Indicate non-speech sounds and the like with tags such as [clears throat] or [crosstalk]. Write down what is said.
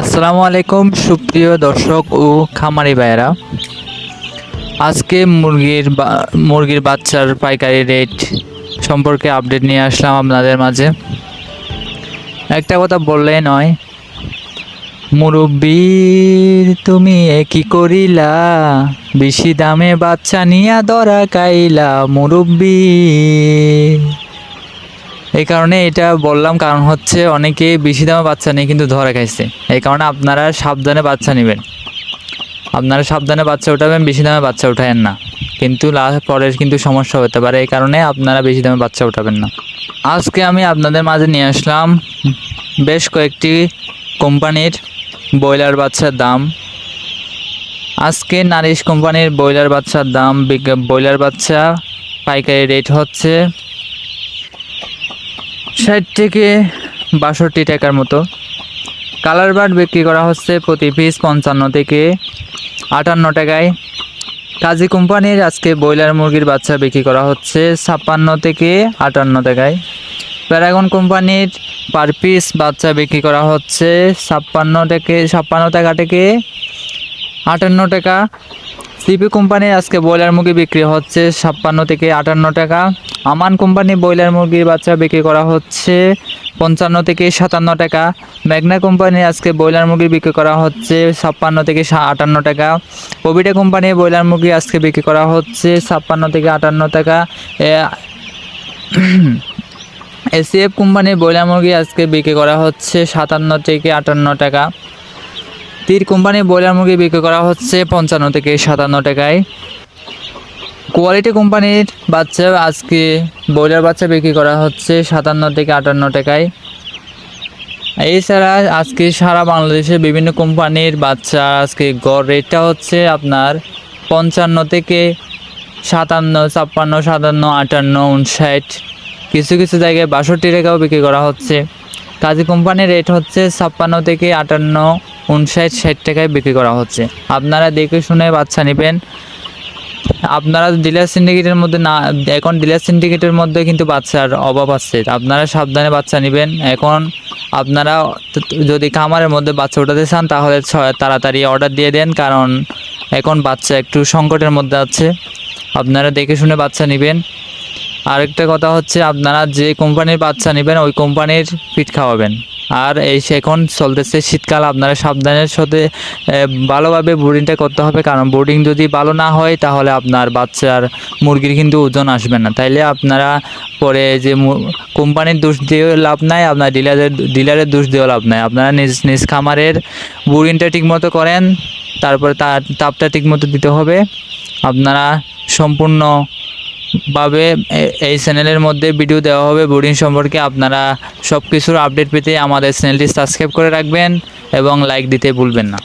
আসসালামু আলাইকুম, সুপ্রিয় দর্শক ও খামারি ভাইয়েরা। আজকে মুরগির মুরগির বাচ্চার পাইকারি রেট সম্পর্কে আপডেট নিয়ে আসলাম আপনাদের মাঝে। একটা কথা বললে নয়, মুরব্বী, তুমি এ কি করিলা? বেশি দামে বাচ্চা নিয়া দরা কাইলা মুরব্বী। এই কারণে এটা বললাম কারণ হচ্ছে অনেকে বেশি দামে বাচ্চা নিয়ে কিন্তু ধরে খাইছে। এই কারণে আপনারা সাবধানে বাচ্চা নেবেন। আপনারা সাবধানে বাচ্চা উঠাবেন, বেশি দামে বাচ্চা উঠায়েন না। কিন্তু লাস্ট পরে কিন্তু সমস্যা হতে পারে, এই কারণে আপনারা বেশি দামে বাচ্চা উঠাবেন না। আজকে আমি আপনাদের মাঝে নিয়ে আসলাম বেশ কয়েকটি কোম্পানির ব্রয়লার বাচ্চার দাম। আজকে নারিশ কোম্পানির ব্রয়লার বাচ্চার দাম ব্রয়লার বাচ্চা পাইকারি রেট হচ্ছে ষাট থেকে বাষট্টি টাকার মতো। কালার বার্ড বিক্রি করা হচ্ছে প্রতি পিস পঞ্চান্ন থেকে আটান্ন টাকায়। কাজী কোম্পানির আজকে ব্রয়লার মুরগির বাচ্চা বিক্রি করা হচ্ছে ছাপ্পান্ন থেকে আটান্ন টাকায়। প্যারাগন কোম্পানির পার পিস বাচ্চা বিক্রি করা হচ্ছে ছাপ্পান্ন থেকে, ছাপ্পান্ন টাকা থেকে আটান্ন টাকা। সিপি কোম্পানির আজকে ব্রয়লার মুরগি বিক্রি হচ্ছে ছাপ্পান্ন থেকে আটান্ন টাকা। আমান কোম্পানি ব্রয়লার মুরগির বাচ্চা বিক্রি করা হচ্ছে পঞ্চান্ন থেকে সাতান্ন টাকা। ম্যাগনা কোম্পানি আজকে ব্রয়লার মুরগি বিক্রি করা হচ্ছে ছাপ্পান্ন থেকে আটান্ন টাকা। কোভিডা কোম্পানির ব্রয়লার মুরগি আজকে বিক্রি করা হচ্ছে ছাপ্পান্ন থেকে আটান্ন টাকা। [clears throat] এসিএফ কোম্পানির ব্রয়লার মুরগি আজকে বিক্রি করা হচ্ছে সাতান্ন থেকে আটান্ন টাকা। তীর কোম্পানির ব্রয়লার মুরগি বিক্রি করা হচ্ছে পঞ্চান্ন থেকে সাতান্ন টাকায়। কোয়ালিটি কোম্পানির বাচ্চা আজকে ব্রয়লার বাচ্চা বিক্রি করা হচ্ছে সাতান্ন থেকে আটান্ন টাকায়। এছাড়া আজকে সারা বাংলাদেশে বিভিন্ন কোম্পানির বাচ্চা আজকে গড় রেটটা হচ্ছে আপনার পঞ্চান্ন থেকে সাতান্ন, ছাপ্পান্ন, সাতান্ন, আটান্ন, উনষাট। কিছু কিছু জায়গায় বাষট্টি টাকাও বিক্রি করা হচ্ছে। কাজী কোম্পানির রেট হচ্ছে ছাপ্পান্ন থেকে আটান্ন, উনষাট, ষাট টাকায় বিক্রি করা হচ্ছে। আপনারা দেখে শুনে বাচ্চা নেবেন। আপনারা ডিলার সিন্ডিকেটের মধ্যে না, এখন ডিলার সিন্ডিকেটের মধ্যে কিন্তু বাচ্চার অভাব আছে। আপনারা সাবধানে বাচ্চা নেবেন। এখন আপনারা যদি খামারের মধ্যে বাচ্চা উঠাতে চান, তাহলে তাড়াতাড়ি অর্ডার দিয়ে দেন। কারণ এখন বাচ্চা একটু সংকটের মধ্যে আছে। আপনারা দেখে শুনে বাচ্চা নেবেন। আরেকটা কথা হচ্ছে, আপনারা যে কোম্পানির বাচ্চা নেবেন, ওই কোম্পানির ফিট খাওয়াবেন। আর এই এখন চলতেছে শীতকাল, আপনারা সাবধানের সাথে ভালোভাবে বোর্ডিংটা করতে হবে। কারণ বোর্ডিং যদি ভালো না হয়, তাহলে আপনার বাচ্চার মুরগির কিন্তু ওজন আসবে না। তাইলে আপনারা পরে যে কোম্পানির দোষ দিয়ে লাভ নাই, আপনার ডিলারের ডিলারের দোষ দিয়েও লাভ নাই। আপনারা নিজ নিজ খামারের বোর্ডিংটা ঠিকমতো করেন, তারপরে তার তাপটা ঠিকমতো দিতে হবে। আপনারা সম্পূর্ণ ভাবে এই চ্যানেলের মধ্যে ভিডিও দেওয়া হবে। বোর্ডিং সম্পর্কে আপনারা সব কিছুর আপডেট পেতে আমাদের চ্যানেলটি সাবস্ক্রাইব করে রাখবেন এবং লাইক দিতে ভুলবেন না।